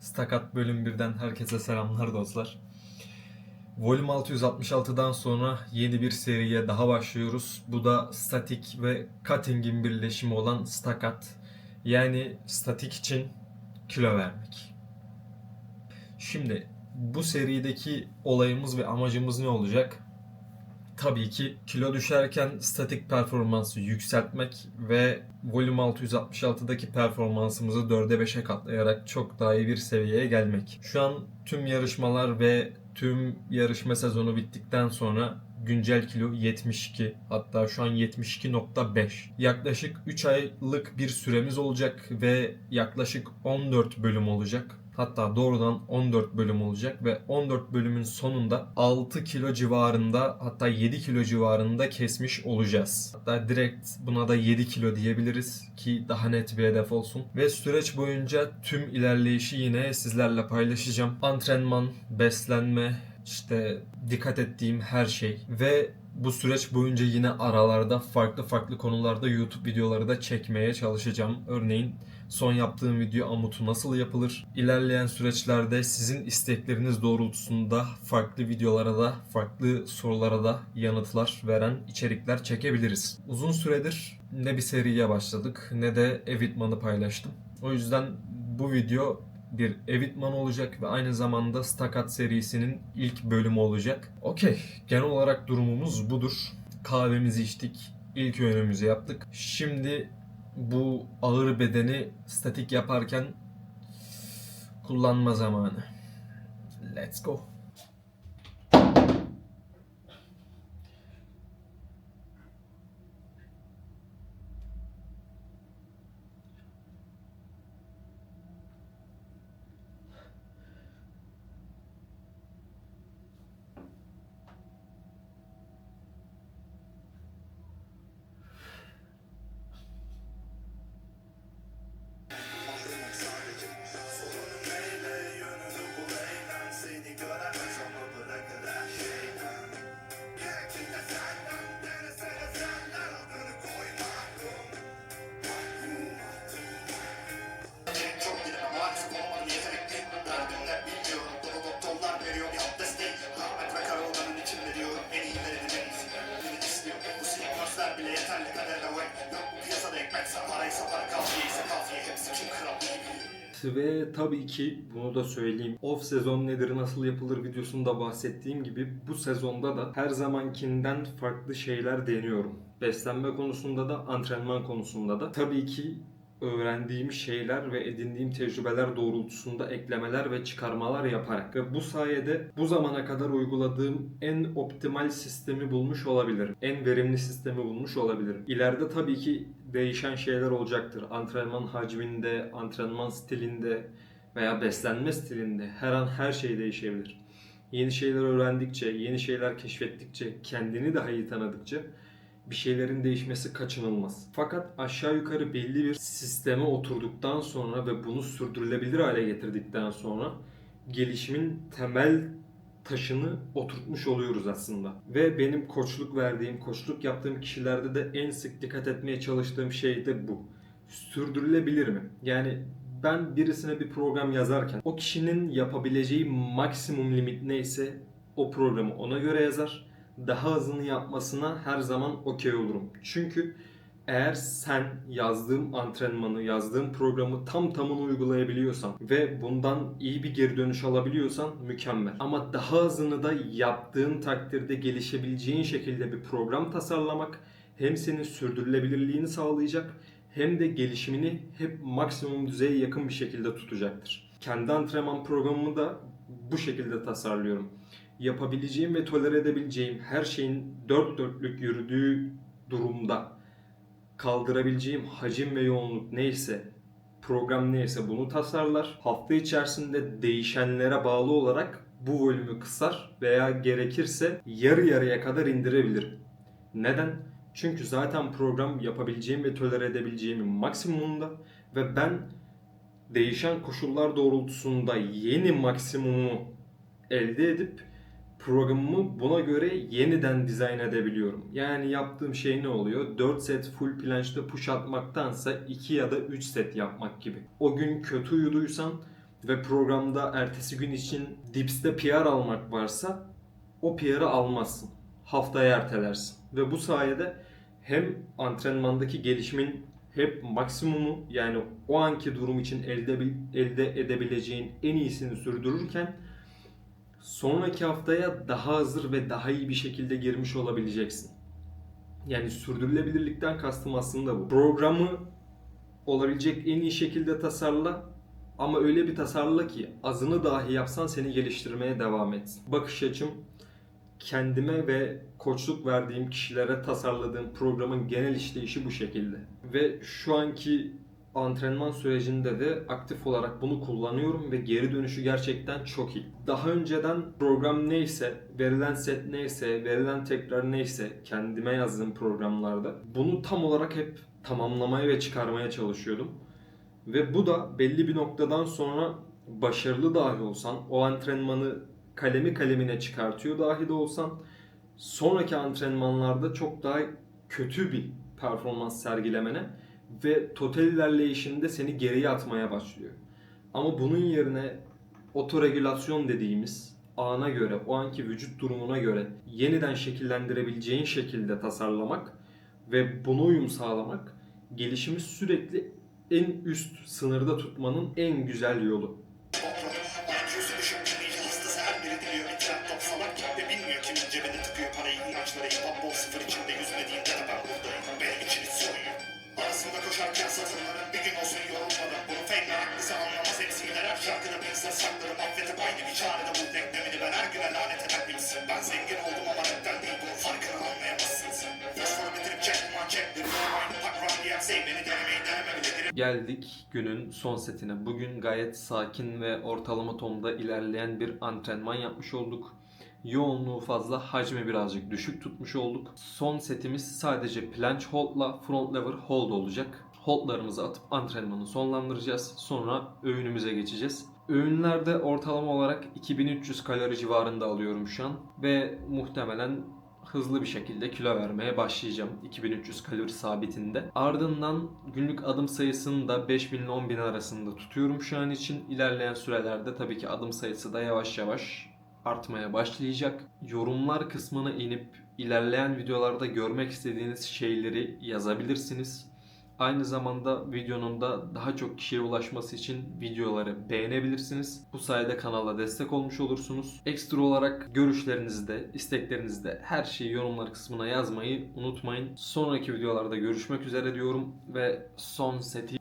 Stakat bölüm 1'den herkese selamlar dostlar. Volüm 666'dan sonra yeni bir seriye daha başlıyoruz. Bu da statik ve cutting'in birleşimi olan stakat. Yani statik için kilo vermek. Şimdi bu serideki olayımız ve amacımız ne olacak? Tabii ki kilo düşerken statik performansı yükseltmek ve Volüm 666'daki performansımızı 4'e 5'e katlayarak çok daha iyi bir seviyeye gelmek. Şu an tüm yarışmalar ve tüm yarışma sezonu bittikten sonra güncel kilo 72 hatta şu an 72.5. Yaklaşık 3 aylık bir süremiz olacak ve yaklaşık 14 bölüm olacak. Hatta doğrudan 14 bölüm olacak ve 14 bölümün sonunda 6 kilo civarında hatta 7 kilo civarında kesmiş olacağız. Hatta direkt buna da 7 kilo diyebiliriz ki daha net bir hedef olsun. Ve süreç boyunca tüm ilerleyişi yine sizlerle paylaşacağım. Antrenman, beslenme, işte dikkat ettiğim her şey ve bu süreç boyunca yine aralarda farklı farklı konularda YouTube videoları da çekmeye çalışacağım. Örneğin son yaptığım video amutu nasıl yapılır? İlerleyen süreçlerde sizin istekleriniz doğrultusunda farklı videolara da, farklı sorulara da yanıtlar veren içerikler çekebiliriz. Uzun süredir ne bir seriye başladık ne de evitmanı paylaştım. O yüzden bu video bir evitman olacak ve aynı zamanda Stakat serisinin ilk bölümü olacak. Okey, genel olarak durumumuz budur. Kahvemizi içtik, ilk öğünümüzü yaptık. Şimdi bu ağır bedeni statik yaparken kullanma zamanı. Let's go. Ve tabii ki bunu da söyleyeyim. Off sezon nedir, nasıl yapılır videosunda bahsettiğim gibi bu sezonda da her zamankinden farklı şeyler deniyorum. Beslenme konusunda da, antrenman konusunda da. Tabii ki öğrendiğim şeyler ve edindiğim tecrübeler doğrultusunda eklemeler ve çıkarmalar yaparak ve bu sayede bu zamana kadar uyguladığım en optimal sistemi bulmuş olabilirim. En verimli sistemi bulmuş olabilirim. İleride tabii ki değişen şeyler olacaktır. Antrenman hacminde, antrenman stilinde veya beslenme stilinde her an her şey değişebilir. Yeni şeyler öğrendikçe, yeni şeyler keşfettikçe, kendini daha iyi tanıdıkça bir şeylerin değişmesi kaçınılmaz. Fakat aşağı yukarı belli bir sisteme oturduktan sonra ve bunu sürdürülebilir hale getirdikten sonra gelişimin temel taşını oturtmuş oluyoruz aslında. Ve benim koçluk verdiğim, koçluk yaptığım kişilerde de en sık dikkat etmeye çalıştığım şey de bu. Sürdürülebilir mi? Yani ben birisine bir program yazarken o kişinin yapabileceği maksimum limit neyse o programı ona göre yazar. Daha hızını yapmasına her zaman okey olurum. Çünkü eğer sen yazdığım antrenmanı, yazdığım programı tam tamına uygulayabiliyorsan ve bundan iyi bir geri dönüş alabiliyorsan mükemmel. Ama daha hızını da yaptığın takdirde gelişebileceğin şekilde bir program tasarlamak hem senin sürdürülebilirliğini sağlayacak hem de gelişimini hep maksimum düzeye yakın bir şekilde tutacaktır. Kendi antrenman programımı da bu şekilde tasarlıyorum. Yapabileceğim ve tolere edebileceğim her şeyin dört dörtlük yürüdüğü durumda kaldırabileceğim hacim ve yoğunluk neyse, program neyse bunu tasarlar. Hafta içerisinde değişenlere bağlı olarak bu volümü kısar veya gerekirse yarı yarıya kadar indirebilirim. Neden? Çünkü zaten program yapabileceğim ve tolere edebileceğimin maksimumunda ve ben değişen koşullar doğrultusunda yeni maksimumu elde edip programımı buna göre yeniden dizayn edebiliyorum. Yani yaptığım şey ne oluyor? 4 set full planch'ta push atmaktansa 2 ya da 3 set yapmak gibi. O gün kötü uyuduysan ve programda ertesi gün için dipste PR almak varsa o PR'ı almazsın. Haftaya ertelersin. Ve bu sayede hem antrenmandaki gelişimin hep maksimumu yani o anki durum için elde elde edebileceğin en iyisini sürdürürken sonraki haftaya daha hazır ve daha iyi bir şekilde girmiş olabileceksin. Yani sürdürülebilirlikten kastım aslında bu. Programı olabilecek en iyi şekilde tasarla ama öyle bir tasarla ki azını dahi yapsan seni geliştirmeye devam etsin. Bakış açım kendime ve koçluk verdiğim kişilere tasarladığım programın genel işleyişi bu şekilde. Ve şu anki antrenman sürecinde de aktif olarak bunu kullanıyorum ve geri dönüşü gerçekten çok iyi. Daha önceden program neyse, verilen set neyse, verilen tekrar neyse kendime yazdığım programlarda bunu tam olarak hep tamamlamaya ve çıkarmaya çalışıyordum. Ve bu da belli bir noktadan sonra başarılı dahi olsan, o antrenmanı kalemi kalemine çıkartıyor dahi de olsan sonraki antrenmanlarda çok daha kötü bir performans sergilemene ve total ilerleyişinde seni geriye atmaya başlıyor. Ama bunun yerine otoregülasyon dediğimiz ana göre, o anki vücut durumuna göre yeniden şekillendirebileceğin şekilde tasarlamak ve buna uyum sağlamak gelişimi sürekli en üst sınırda tutmanın en güzel yolu. Bilmiyor kimin cebine tıkıyor parayı inançları hip bol sıfır içinde yüzmediğinde de ben buradayım benim Arasında koşarken satırların bir gün olsun yorulmadan Bunu fake meraklısı anlamaz. Hepsi gider her şarkıda sır saklarım affedip aynı bir çarede bul denklemini ben her güne lanet eden birimsin Ben zengin oldum ama rapten değil bunun farkını anlayamazsın sen. Fosforu bitirip check man check Dönüyorum aynı pak run diyen beni denemeyi deneme bile derim Geldik günün son setine. Bugün gayet sakin ve ortalama tonda ilerleyen bir antrenman yapmış olduk. Yoğunluğu fazla, hacmi birazcık düşük tutmuş olduk. Son setimiz sadece planche hold'la front lever hold olacak. Hold'larımızı atıp antrenmanı sonlandıracağız. Sonra öğünümüze geçeceğiz. Öğünlerde ortalama olarak 2300 kalori civarında alıyorum şu an ve muhtemelen hızlı bir şekilde kilo vermeye başlayacağım 2300 kalori sabitinde. Ardından günlük adım sayısını da 5000 ile 10000 arasında tutuyorum şu an için. İlerleyen sürelerde tabii ki adım sayısı da yavaş yavaş artmaya başlayacak. Yorumlar kısmına inip ilerleyen videolarda görmek istediğiniz şeyleri yazabilirsiniz. Aynı zamanda videonun da daha çok kişiye ulaşması için videoları beğenebilirsiniz. Bu sayede kanala destek olmuş olursunuz. Ekstra olarak görüşlerinizi de, isteklerinizi de her şeyi yorumlar kısmına yazmayı unutmayın. Sonraki videolarda görüşmek üzere diyorum ve son seti